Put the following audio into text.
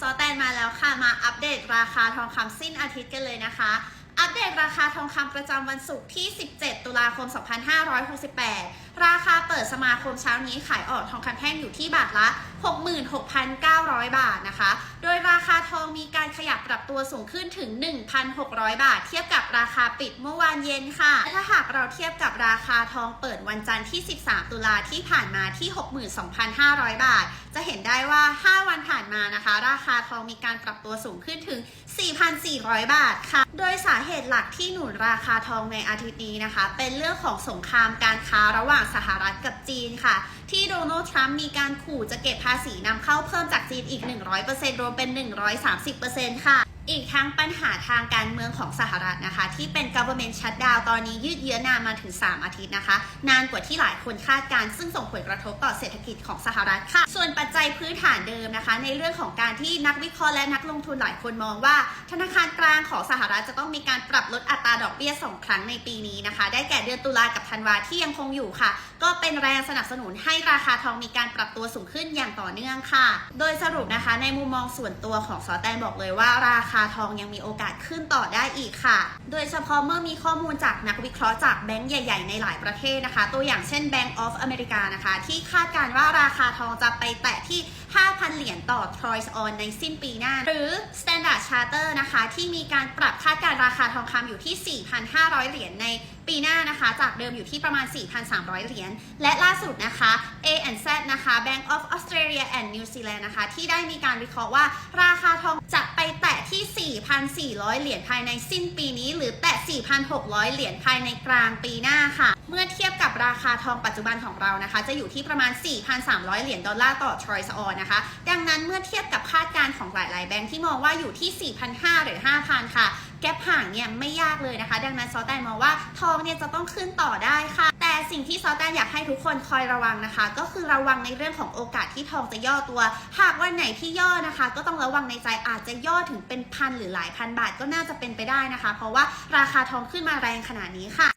ซอแตนมาแล้วค่ะ มาอัปเดตราคาทองคำสิ้นอาทิตย์กันเลยนะคะ อัปเดตราคาทองคำประจำวันศุกร์ที่ 17 ตุลาคม 2568 ราคาเปิดสมาคมเช้านี้ขายออกทองคำแท่งอยู่ที่บาทละ 66,900 บาทนะคะ โดยราคาทองมีการขยับปรับตัวสูงขึ้นถึง 1,600 บาท เทียบกับราคาปิดเมื่อวานเย็นค่ะ ถ้าหากเราเทียบกับราคาทองเปิดวันจันทร์ที่ 13 ตุลาที่ผ่านมาที่ 62,500 บาท จะเห็นได้ว่า 5 วันผ่านมานะคะ ราคาทองมีการปรับตัวสูงขึ้นถึง 4,400 บาทค่ะ โดยสาเหเหตุหลักที่หนุนราคาทองในอาทิตย์นี้นะคะ เป็นเรื่องของสงครามการค้าระหว่างสหรัฐกับจีนค่ะ ที่โดนัลด์ทรัมป์มีการขู่จะเก็บภาษีนำเข้าเพิ่มจากจีนอีก 100%รวมเป็น 130%ค่ะ อีกทั้งปัญหาทางการเมืองของสหรัฐนะคะ ที่เป็น government shutdown ตอนนี้ยืดเยื้อนานมาถึง 3 อาทิตย์นะคะ นานกว่าที่หลายคนคาดการณ์ซึ่งส่งผลกระทบต่อเศรษฐกิจของสหรัฐค่ะ ส่วนปัจจัยพื้นฐานเดิมนะคะ ในเรื่องของการที่นักวิเคราะห์และนักลงทุนหลายคนมองว่า ธนาคารกลางของสหรัฐจะต้องมีการปรับลดอัตราดอกเบี้ย 2 ครั้งในปีนี้นะคะ ได้แก่เดือนตุลากับธันวาที่ยังคงอยู่ค่ะ ก็เป็นแรงสนับสนุนให้ราคาทองมีการปรับตัวสูงขึ้นอย่างต่อเนื่องค่ะ โดยสรุปนะคะ ในมุมมองส่วนตัวของซอแตนบอกเลยว่าราคาทองยังมีโอกาสขึ้นต่อได้อีกค่ะ โดยเฉพาะเมื่อมีข้อมูลจากนักวิเคราะห์จากแบงก์ใหญ่ ๆ ในหลายประเทศนะคะ ตัวอย่างเช่น Bank of America นะคะ ที่คาดการว่าราคาทองจะไปแตะที่ 5,000 เหรียญต่อ Troy on ในสิ้นปีหน้า หรือ Standard Charter นะคะ ที่มีการปรับคาดการราคาทองคำอยู่ที่ 4,500 เหรียญในปีหน้านะคะ จากเดิมอยู่ที่ประมาณ 4,300 เหรียญ และล่าสุดนะคะ A&Z นะคะ Bank of Australia and New Zealand นะคะ ที่ได้มีการวิเคราะห์ว่าราคาทองจะ 4,400 เหรียญภายในสิ้นปีนี้ หรือแตะ 4,600 เหรียญภายในกลางปีหน้าค่ะ เมื่อเทียบกับราคาทองปัจจุบันของเรานะคะ จะอยู่ที่ประมาณ 4,300 เหรียญดอลลาร์ต่อทรอยส์ออนนะคะ ดังนั้นเมื่อเทียบกับคาดการณ์ของหลาย ๆ แบงค์ที่มองว่าอยู่ที่ 4,500 หรือ 5,000 ค่ะ แกลปห่างเนี่ยไม่ยากเลยนะคะ ดังนั้นซอแตนมองว่าทองเนี่ยจะต้องขึ้นต่อได้ค่ะแต่ สิ่งที่ซอแตนอยากให้ทุกคนคอยระวังนะคะ ก็คือระวังในเรื่องของโอกาสที่ทองจะย่อตัว หากวันไหนที่ย่อนะคะ ก็ต้องระวังในใจอาจจะย่อถึงเป็นพันหรือหลายพันบาทก็น่าจะเป็นไปได้นะคะ เพราะว่าราคาทองขึ้นมาแรงขนาดนี้ค่ะ